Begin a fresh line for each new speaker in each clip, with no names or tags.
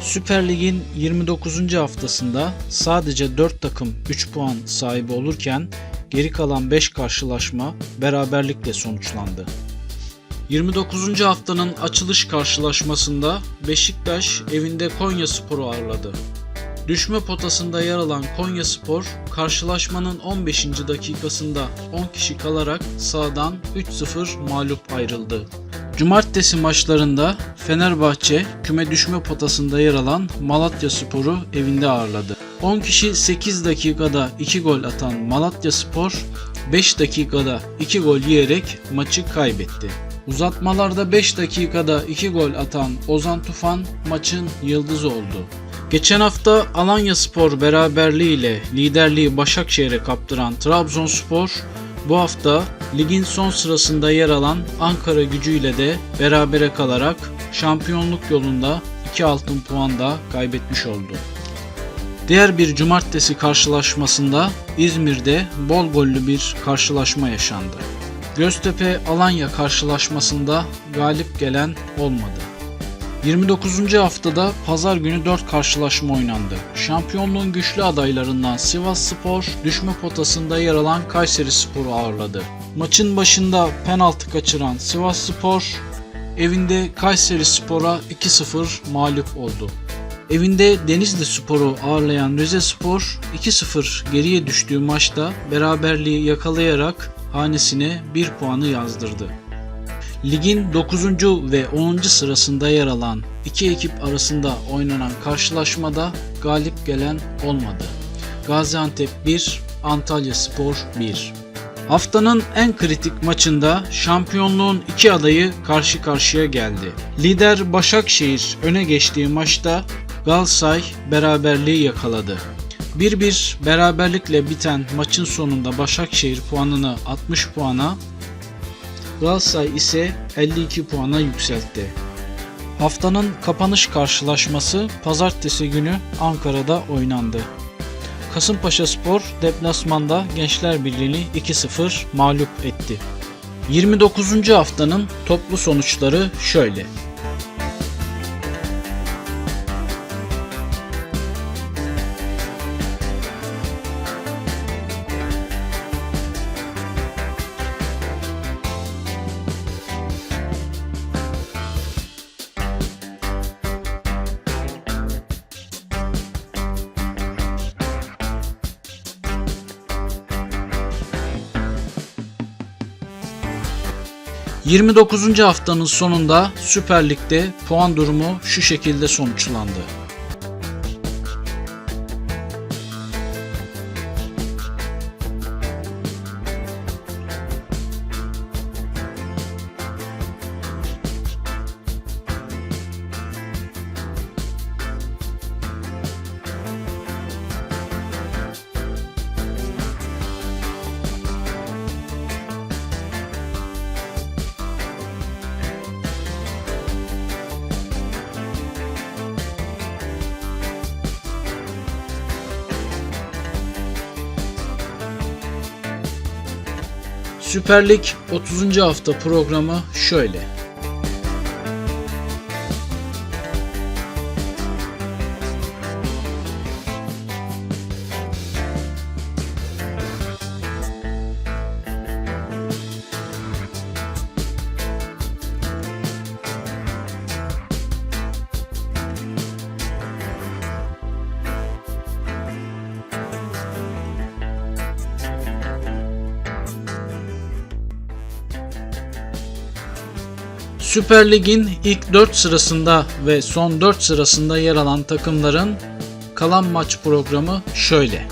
Süper Lig'in 29. haftasında sadece 4 takım 3 puan sahibi olurken geri kalan 5 karşılaşma beraberlikle sonuçlandı. 29. haftanın açılış karşılaşmasında Beşiktaş evinde Konya Spor'u ağırladı. Düşme potasında yer alan Konya Spor, karşılaşmanın 15. dakikasında 10 kişi kalarak sahadan 3-0 mağlup ayrıldı. Cumartesi maçlarında Fenerbahçe küme düşme potasında yer alan Malatya Spor'u evinde ağırladı. 10 kişi 8 dakikada 2 gol atan Malatya Spor 5 dakikada 2 gol yiyerek maçı kaybetti. Uzatmalarda 5 dakikada 2 gol atan Ozan Tufan maçın yıldızı oldu. Geçen hafta Alanya Spor beraberliği ile liderliği Başakşehir'e kaptıran Trabzonspor bu hafta ligin son sırasında yer alan Ankara gücüyle de berabere kalarak şampiyonluk yolunda 2 altın puan da kaybetmiş oldu. Diğer bir cumartesi karşılaşmasında İzmir'de bol gollü bir karşılaşma yaşandı. Göztepe Alanya karşılaşmasında galip gelen olmadı. 29. haftada pazar günü 4 karşılaşma oynandı. Şampiyonluğun güçlü adaylarından Sivas Spor düşme potasında yer alan Kayseri Spor'u ağırladı. Maçın başında penaltı kaçıran Sivas Spor evinde Kayseri Spor'a 2-0 mağlup oldu. Evinde Denizli Spor'u ağırlayan Rize Spor 2-0 geriye düştüğü maçta beraberliği yakalayarak hanesine 1 puanı yazdırdı. Ligin 9. ve 10. sırasında yer alan iki ekip arasında oynanan karşılaşmada galip gelen olmadı. Gaziantep 1, Antalya Spor 1. Haftanın en kritik maçında şampiyonluğun iki adayı karşı karşıya geldi. Lider Başakşehir öne geçtiği maçta Galatasaray beraberliği yakaladı. 1-1 beraberlikle biten maçın sonunda Başakşehir puanını 60 puana, Galatasaray ise 52 puana yükseltti. Haftanın kapanış karşılaşması pazartesi günü Ankara'da oynandı. Kasımpaşa Spor deplasmanda Gençler Birliği'ni 2-0 mağlup etti. 29. haftanın toplu sonuçları şöyle. ...29. haftanın sonunda Süper Lig'de puan durumu şu şekilde sonuçlandı. Süper Lig 30. hafta programı şöyle. Süper Lig'in ilk 4 sırasında ve son 4 sırasında yer alan takımların kalan maç programı şöyle.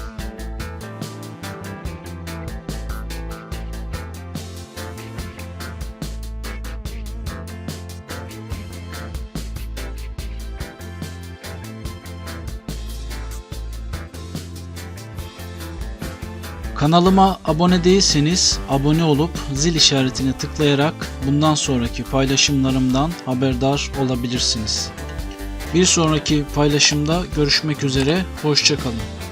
Kanalıma abone değilseniz abone olup zil işaretine tıklayarak bundan sonraki paylaşımlarımdan haberdar olabilirsiniz. Bir sonraki paylaşımda görüşmek üzere, hoşçakalın.